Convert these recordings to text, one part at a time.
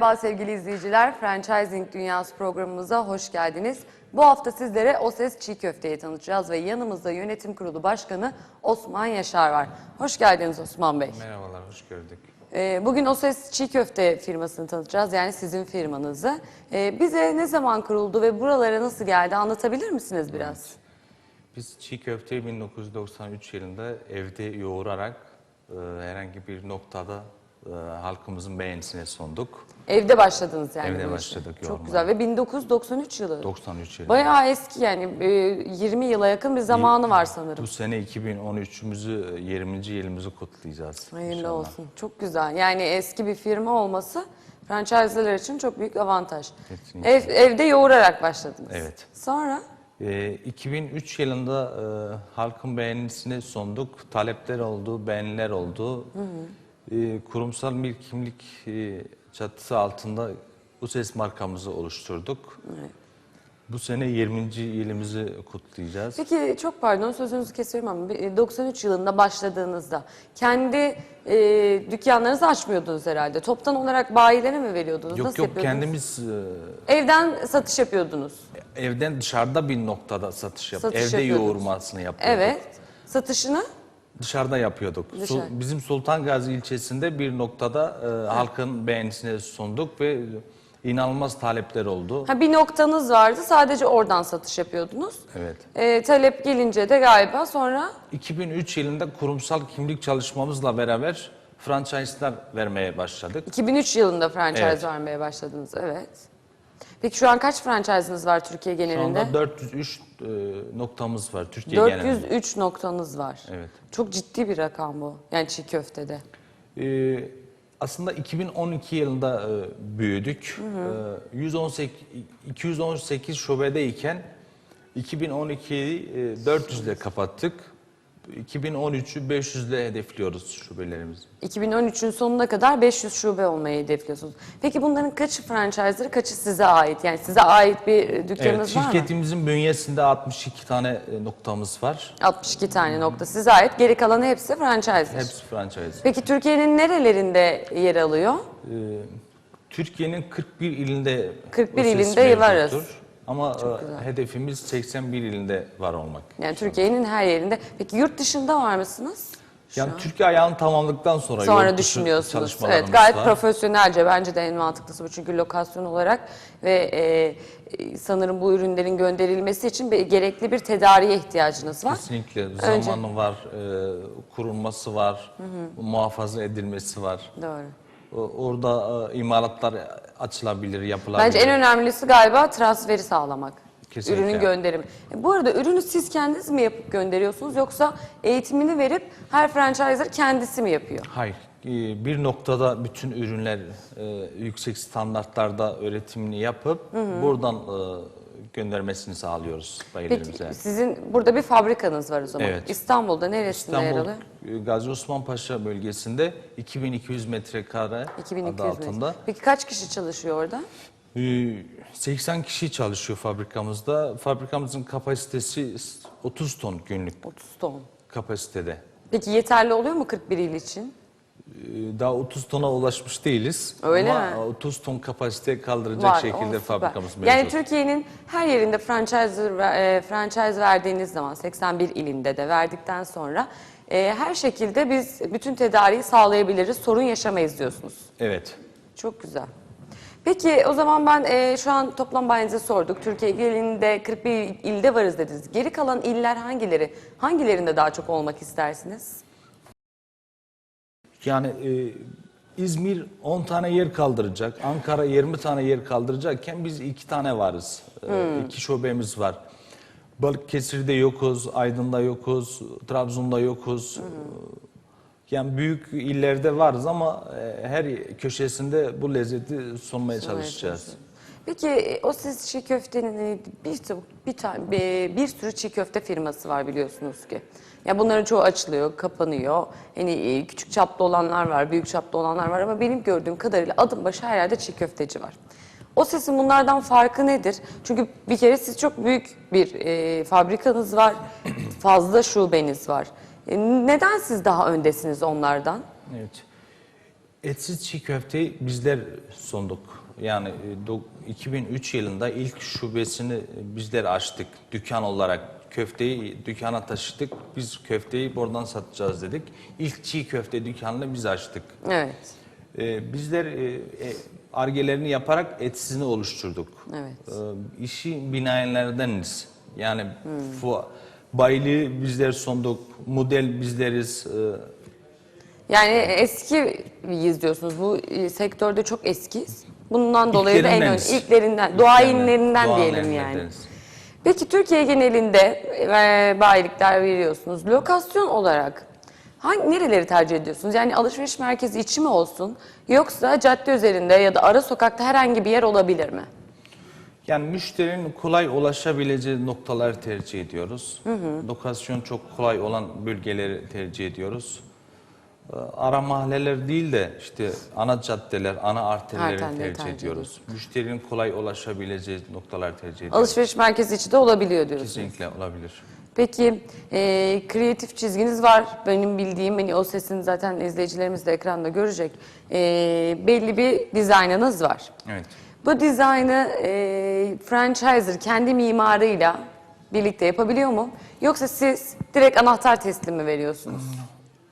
Merhaba sevgili izleyiciler. Franchising Dünyası programımıza hoş geldiniz. Bu hafta sizlere O Ses Çiğ Köfte'yi tanıtacağız ve yanımızda Yönetim Kurulu Başkanı Osman Yaşar var. Hoş geldiniz Osman Bey. Merhabalar, hoş gördük. Ee, Bugün O Ses Çiğ Köfte firmasını tanıtacağız yani sizin firmanızı. Ee, Bize ne zaman kuruldu ve buralara nasıl geldi anlatabilir misiniz biraz? Biz çiğ köfteyi 1993 yılında evde yoğurarak e, herhangi bir noktada e, halkımızın beğenisine sunduk. Evde başladınız yani. Evde bu işe. başladık Çok yoğurmaya. güzel ve 1993 yılı. 93 yılında. Bayağı eski yani e, 20 yıla yakın bir zamanı var sanırım. Bu sene 2013'ümüzü, 20. yılımızı kutlayacağız. Hayırlı inşallah. olsun. Çok güzel. Yani eski bir firma olması franchise'ler için çok büyük avantaj. Kesinlikle. Ev, evde yoğurarak başladınız. Evet. Sonra E, 2003 yılında e, halkın beğenisine sunduk. Talepler oldu, beğeniler oldu. E, kurumsal bir kimlik e, çatısı altında bu ses markamızı oluşturduk. Bu sene 20. yılımızı kutlayacağız. peki çok pardon sözünüzü kesiyorum ama bir- 93 yılında başladığınızda kendi e, dükkanlarınızı açmıyordunuz herhalde. Toptan olarak bayilere mi veriyordunuz? Yok Nasıl yok kendimiz Evden satış yapıyordunuz. e, evden dışarıda bir noktada satış yap. Satış Evde yoğurmasını yapıyorduk. Evet. Satışını Dışarıda yapıyorduk. Dışarı. bizim Sultan Gazi ilçesinde bir noktada e, halkın beğenisine sunduk ve inanılmaz talepler oldu. ha, bir noktanız vardı. Sadece oradan satış yapıyordunuz. Evet. E, talep gelince de galiba sonra 2003 yılında kurumsal kimlik çalışmamızla beraber franchise'lar vermeye başladık. 2003 yılında franchise Evet. vermeye başladınız. Evet. Peki şu an kaç franchise'ınız var Türkiye Şu genelinde? anda 403 e, noktamız var Türkiye genelinde. 403 noktanız var. Evet. Çok ciddi bir rakam bu. Yani çiğ köftede. Ee, aslında 2012 yılında e, büyüdük. Ee, 118 218 şubedeyken 2012'yi e, 400 ile kapattık. 2013'ü 500 ile hedefliyoruz şubelerimizi. 2013'ün sonuna kadar 500 şube olmayı hedefliyorsunuz. Peki bunların kaçı franchise'ları, kaçı size ait? Yani size ait bir Evet, dükkanınız var mı? şirketimizin bünyesinde 62 tane e, noktamız var. 62 tane nokta size ait. Geri kalanı hepsi franchise'dir. Hepsi franchise. Peki Türkiye'nin nerelerinde yer alıyor? Ee, Türkiye'nin 41 ilinde 41 o ses ilinde varız. Ama e, hedefimiz 81 ilinde var olmak. Yani Türkiye'nin her yerinde. Peki yurt dışında var mısınız? Yani Türkiye ayağını tamamladıktan sonra, Sonra yurt dışı düşünüyorsunuz. Evet gayet var. profesyonelce bence de en mantıklısı bu. Çünkü lokasyon olarak ve e, sanırım bu ürünlerin gönderilmesi için bir, gerekli bir tedariye ihtiyacınız var. Kesinlikle Önce- zamanı var, e, kurulması var, muhafaza edilmesi var. Doğru. Orada e, imalatlar açılabilir, yapılabilir. Bence en önemlisi galiba transferi sağlamak. Kesinlikle. Ürünün gönderimi. E, bu arada ürünü siz kendiniz mi yapıp gönderiyorsunuz yoksa eğitimini verip her franchiser kendisi mi yapıyor? Hayır, e, bir noktada bütün ürünler yüksek standartlarda üretimini yapıp buradan e, göndermesini sağlıyoruz bayilerimize. Peki sizin burada bir fabrikanız var o zaman. Evet. İstanbul'da neresinde yer İstanbul alıyor? e, Gazi Osman Paşa bölgesinde 2200 metrekare 2200 adı altında. metre. Peki kaç kişi çalışıyor orada? Ee, 80 kişi çalışıyor fabrikamızda. Fabrikamızın kapasitesi 30 ton günlük 30 ton. kapasitede. Peki yeterli oluyor mu 41 il için? Ee, Daha 30 tona ulaşmış değiliz. Öyle ama mi? 30 ton kapasite kaldıracak Var, şekilde fabrikamız mevcut. Yani Türkiye'nin her yerinde franchise, e, franchise verdiğiniz zaman 81 ilinde de verdikten sonra e, her şekilde biz bütün tedariği sağlayabiliriz, sorun yaşamayız diyorsunuz. Evet. Çok güzel. Peki o zaman ben e, şu an toplam bayinize sorduk. Türkiye genelinde 41 ilde varız dediniz. Geri kalan iller hangileri? Hangilerinde daha çok olmak istersiniz? Yani e, İzmir 10 tane yer kaldıracak, Ankara 20 tane yer kaldıracakken biz iki tane varız. Ee, Hmm. İki şubemiz var. Balıkesir'de yokuz, Aydın'da yokuz, Trabzon'da yokuz. Hmm. Yani büyük illerde varız ama e, her köşesinde bu lezzeti sunmaya çalışacağız. Peki e, o siz çiğ köftenin e, bir bir tane bir, bir sürü çiğ köfte firması var biliyorsunuz ki. Ya bunların çoğu açılıyor, kapanıyor. Hani e, küçük çaplı olanlar var, büyük çaplı olanlar var ama benim gördüğüm kadarıyla adım başı her yerde çiğ köfteci var. O sesin bunlardan farkı nedir? Çünkü bir kere siz çok büyük bir e, fabrikanız var, fazla şubeniz var. E, neden siz daha öndesiniz onlardan? Evet. Etsiz çiğ köfteyi bizler sunduk. Yani e, do- 2003 yılında ilk şubesini bizler açtık dükkan olarak. Köfteyi dükkana taşıdık. Biz köfteyi buradan satacağız dedik. İlk çiğ köfte dükkanını biz açtık. Evet. Ee, bizler e, e, argelerini yaparak etsizini oluşturduk. Evet. Ee, işi binaenlerdeniz. Yani fu- bayiliği bizler sunduk, model bizleriz. Ee, Yani eskiyiz diyorsunuz. Bu e, sektörde çok eskiyiz. Bundan dolayı da en önemli İlklerinden. ilklerinden, duayinlerinden diyelim yani. Peki Türkiye genelinde e, bayilikler veriyorsunuz. Lokasyon olarak hangi nereleri tercih ediyorsunuz? Yani alışveriş merkezi içi mi olsun yoksa cadde üzerinde ya da ara sokakta herhangi bir yer olabilir mi? Yani müşterinin kolay ulaşabileceği noktaları tercih ediyoruz. Lokasyon çok kolay olan bölgeleri tercih ediyoruz. Ee, Ara mahalleler değil de işte ana caddeler, ana arterleri tercih, tercih ediyoruz. Müşterinin kolay ulaşabileceği noktalar tercih ediyoruz. Alışveriş merkezi içi de olabiliyor diyorsunuz. Kesinlikle olabilir. Peki e, kreatif çizginiz var. Benim bildiğim hani o sesin zaten izleyicilerimiz de ekranda görecek. E, belli bir dizaynınız var. Evet. Bu dizaynı e, franchiser kendi mimarıyla birlikte yapabiliyor mu? Yoksa siz direkt anahtar teslim mi veriyorsunuz?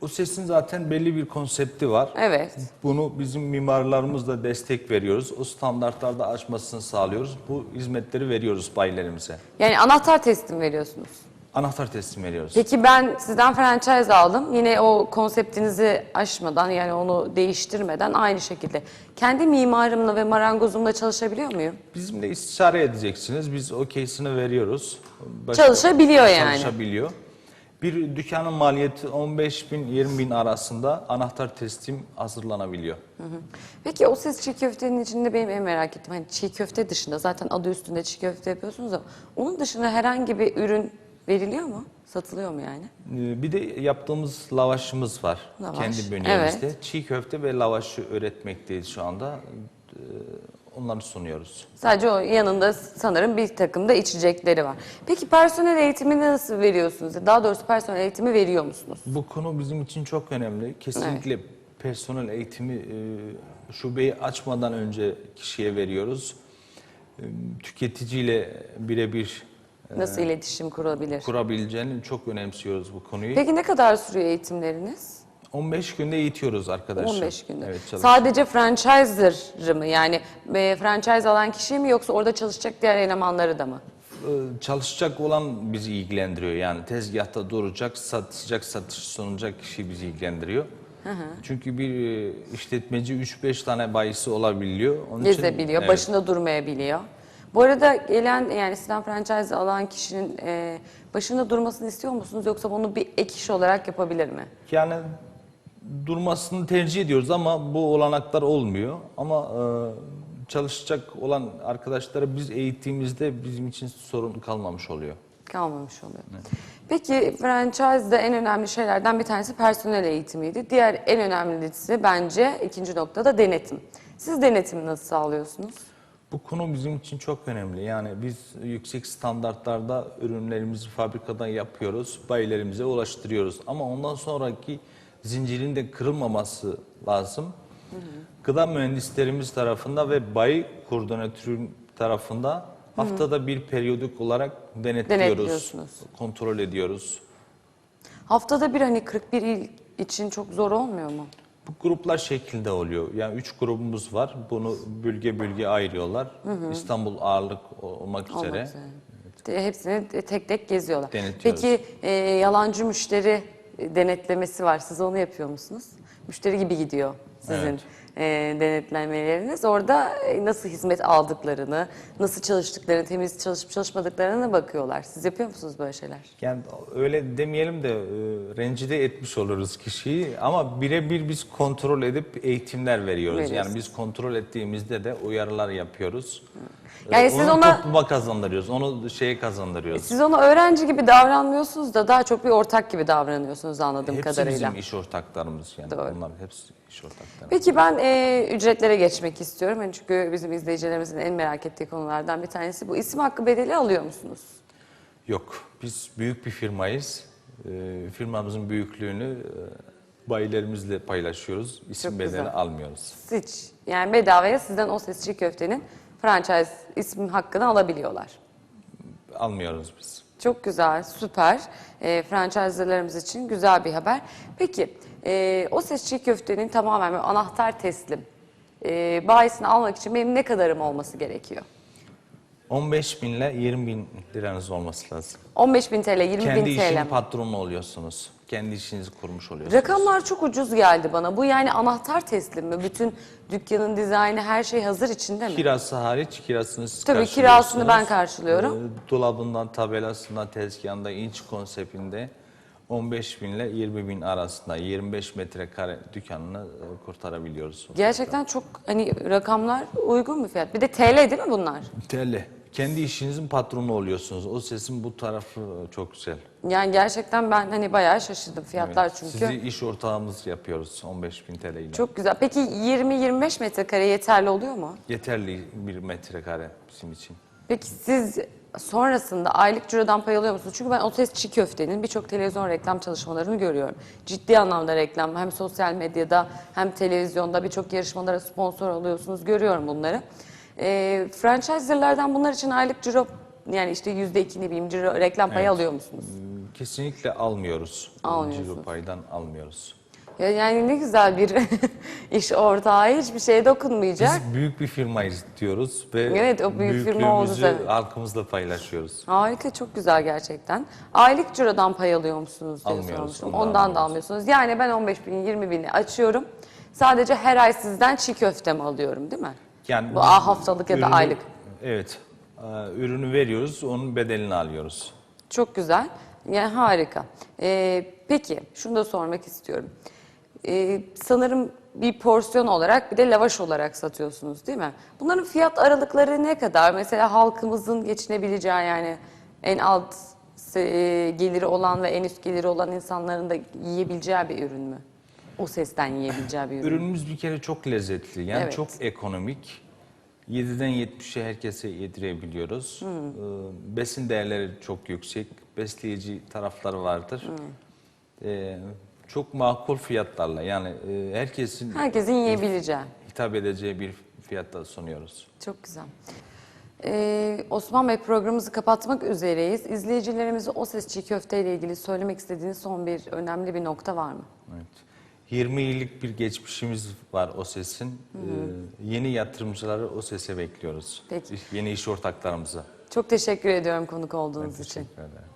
O sesin zaten belli bir konsepti var. Evet. Bunu bizim mimarlarımızla destek veriyoruz. O standartlarda aşmasını sağlıyoruz. Bu hizmetleri veriyoruz bayilerimize. Yani anahtar teslim veriyorsunuz. Anahtar teslim veriyoruz. Peki ben sizden franchise aldım. Yine o konseptinizi aşmadan yani onu değiştirmeden aynı şekilde. Kendi mimarımla ve marangozumla çalışabiliyor muyum? Bizimle istişare edeceksiniz. Biz okeysini veriyoruz. Başka- Çalışabiliyor yani. Çalışabiliyor. Bir dükkanın maliyeti 15 bin 20 bin arasında anahtar teslim hazırlanabiliyor. Peki o siz çiğ köftenin içinde benim en merak ettiğim hani çiğ köfte dışında zaten adı üstünde çiğ köfte yapıyorsunuz ama onun dışında herhangi bir ürün veriliyor mu? Satılıyor mu yani? Ee, Bir de yaptığımız lavaşımız var. Lavaş, Kendi bünyemizde. evet. Çiğ köfte ve lavaşı üretmekteyiz şu anda. Onları sunuyoruz. Sadece o yanında sanırım bir takım da içecekleri var. Peki personel eğitimini nasıl veriyorsunuz? Daha doğrusu personel eğitimi veriyor musunuz? Bu konu bizim için çok önemli. Kesinlikle personel eğitimi e, şubeyi açmadan önce kişiye veriyoruz. E, Tüketiciyle birebir Nasıl iletişim kurabilir? kurabileceğini çok önemsiyoruz bu konuyu. Peki ne kadar sürüyor eğitimleriniz? 15 günde eğitiyoruz arkadaşlar. 15 günde. Evet. Sadece franchiser mı? Yani e, franchise alan kişi mi yoksa orada çalışacak diğer elemanları da mı? Ee, çalışacak olan bizi ilgilendiriyor. Yani tezgahta duracak, satacak, satış sunacak kişi bizi ilgilendiriyor. Çünkü bir e, işletmeci 3-5 tane bayisi olabiliyor. Onun için- Gezebiliyor, Evet. başında durmayabiliyor. Bu arada gelen yani sizden franchise alan kişinin e, başında durmasını istiyor musunuz yoksa bunu bir ek iş olarak yapabilir mi? Yani durmasını tercih ediyoruz ama bu olanaklar olmuyor. Ama e, çalışacak olan arkadaşları biz eğittiğimizde bizim için sorun kalmamış oluyor. Kalmamış oluyor. Peki franchise'da en önemli şeylerden bir tanesi personel eğitimiydi. Diğer en önemlisi bence ikinci noktada denetim. Siz denetimi nasıl sağlıyorsunuz? Bu konu bizim için çok önemli. Yani biz yüksek standartlarda ürünlerimizi fabrikadan yapıyoruz, bayilerimize ulaştırıyoruz. Ama ondan sonraki zincirin de kırılmaması lazım. Gıda mühendislerimiz tarafında ve bayi koordinatörün tarafında haftada bir periyodik olarak denetliyoruz, kontrol ediyoruz. Haftada bir hani 41 il için çok zor olmuyor mu? Bu gruplar şeklinde oluyor. Yani üç grubumuz var. Bunu bölge bölge ayırıyorlar. İstanbul ağırlık olmak üzere. Olmak üzere. De- Hepsini tek tek geziyorlar. Peki e, yalancı müşteri denetlemesi var. Siz onu yapıyor musunuz? Müşteri gibi gidiyor sizin Evet. e, denetlemeleriniz. Orada e, nasıl hizmet aldıklarını, nasıl çalıştıklarını, temiz çalışıp çalışmadıklarına bakıyorlar. Siz yapıyor musunuz böyle şeyler? Yani öyle demeyelim de e, rencide etmiş oluruz kişiyi ama birebir biz kontrol edip eğitimler veriyoruz. Veriyorsunuz. Yani biz kontrol ettiğimizde de uyarılar yapıyoruz. Yani E, siz onu ona- topluma kazandırıyoruz, onu şeye kazandırıyoruz. Siz ona öğrenci gibi davranmıyorsunuz da daha çok bir ortak gibi davranıyorsunuz anladığım Hepsi kadarıyla. bizim iş ortaklarımız yani. Doğru. Bunlar hepsi iş ortakları. Peki ben e, ücretlere geçmek istiyorum. Yani çünkü bizim izleyicilerimizin en merak ettiği konulardan bir tanesi bu. İsim hakkı bedeli alıyor musunuz? Yok, biz büyük bir firmayız. E, firmamızın büyüklüğünü e, bayilerimizle paylaşıyoruz. İsim Çok bedeli güzel. almıyoruz. Hiç. Yani bedavaya sizden o ses çiğ köftenin franchise ismi hakkını alabiliyorlar. Almıyoruz biz. Çok güzel, süper. E, franchise'larımız için güzel bir haber. Peki, e, o ses çiğ köftenin tamamen anahtar teslim e, bayisini almak için benim ne kadarım olması gerekiyor? 15 bin ile 20 bin liranız olması lazım. 15.000 TL, 20.000 Kendi TL işin mi? patronu oluyorsunuz. Kendi işinizi kurmuş oluyorsunuz. Rakamlar çok ucuz geldi bana. Bu yani anahtar teslim mi? Bütün dükkanın dizaynı, her şey hazır içinde mi? Kirası hariç kirasını siz Tabii kirasını ben karşılıyorum. Ee, dolabından, tabelasından, tezgahında, inç konseptinde 15 bin ile 20 bin arasında 25 metrekare dükkanını e, kurtarabiliyoruz. Gerçekten çok hani rakamlar uygun bir fiyat. Bir de TL değil mi bunlar? TL. Kendi işinizin patronu oluyorsunuz. O sesin bu tarafı çok güzel. Yani gerçekten ben hani bayağı şaşırdım fiyatlar Evet. çünkü. Sizi iş ortağımız yapıyoruz 15 bin TL ile. Çok güzel. Peki 20-25 metrekare yeterli oluyor mu? Yeterli bir metrekare bizim için. Peki siz sonrasında aylık cirodan pay alıyor musunuz? Çünkü ben o ses çiğ köftenin birçok televizyon reklam çalışmalarını görüyorum. Ciddi anlamda reklam hem sosyal medyada hem televizyonda birçok yarışmalara sponsor oluyorsunuz. Görüyorum bunları. Ee, franchiser'lardan bunlar için aylık ciro yani işte yüzde iki ne bileyim ciro reklam payı Evet. alıyor musunuz? Kesinlikle almıyoruz. Almıyorsunuz. Ciro paydan almıyoruz. Ya yani ne güzel bir iş ortağı hiçbir şeye dokunmayacak. Biz büyük bir firmayız diyoruz ve Evet, o büyük firma oldu büyüklüğümüzü halkımızla paylaşıyoruz. Harika, çok güzel gerçekten. Aylık cirodan pay alıyor musunuz diye Almıyoruz, sormuştum. ondan Ondan, da almıyoruz. almıyorsunuz. Yani ben 15 bin, 20 bini açıyorum. Sadece her ay sizden çiğ köfte mi alıyorum değil mi? Yani Bu a- haftalık ya da aylık. Evet. Ee, Ürünü veriyoruz, onun bedelini alıyoruz. Çok güzel. Yani harika. Ee, peki, şunu da sormak istiyorum. Ee, sanırım bir porsiyon olarak bir de lavaş olarak satıyorsunuz değil mi? Bunların fiyat aralıkları ne kadar? Mesela halkımızın geçinebileceği yani en alt se- geliri olan ve en üst geliri olan insanların da yiyebileceği bir ürün mü? O sesten yiyebileceği bir ürün. mü? Ürünümüz bir kere çok lezzetli. Yani Evet. çok ekonomik. 7'den 70'e herkese yedirebiliyoruz. Ee, Besin değerleri çok yüksek. Besleyici tarafları vardır. Ee, çok makul fiyatlarla yani e, herkesin Herkesin yiyebileceği. hitap edeceği bir fiyatta sunuyoruz. Çok güzel. Ee, Osman Bey programımızı kapatmak üzereyiz. İzleyicilerimize o ses çiğ köfte ile ilgili söylemek istediğiniz son bir önemli bir nokta var mı? Evet. 20 yıllık bir geçmişimiz var o sesin. Ee, yeni yatırımcıları o sese bekliyoruz. Peki. Yeni iş ortaklarımıza. Çok teşekkür ediyorum konuk olduğunuz için. Teşekkür ederim.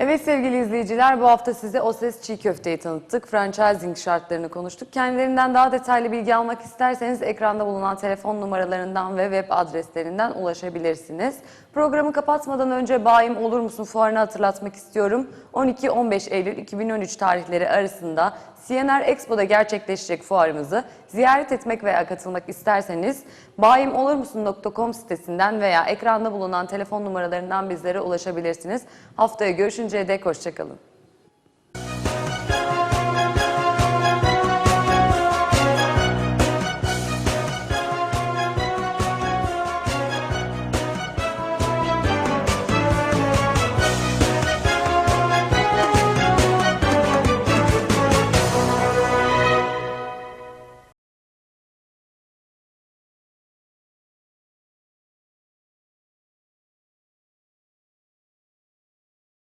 Evet sevgili izleyiciler bu hafta size O Ses Çiğ Köfte'yi tanıttık. Franchising şartlarını konuştuk. Kendilerinden daha detaylı bilgi almak isterseniz ekranda bulunan telefon numaralarından ve web adreslerinden ulaşabilirsiniz. Programı kapatmadan önce Bayim Olur Musun fuarını hatırlatmak istiyorum. 12-15 Eylül 2013 tarihleri arasında CNR Expo'da gerçekleşecek fuarımızı ziyaret etmek veya katılmak isterseniz bayimolurmusun.com sitesinden veya ekranda bulunan telefon numaralarından bizlere ulaşabilirsiniz. Haftaya görüşünceye dek hoşçakalın.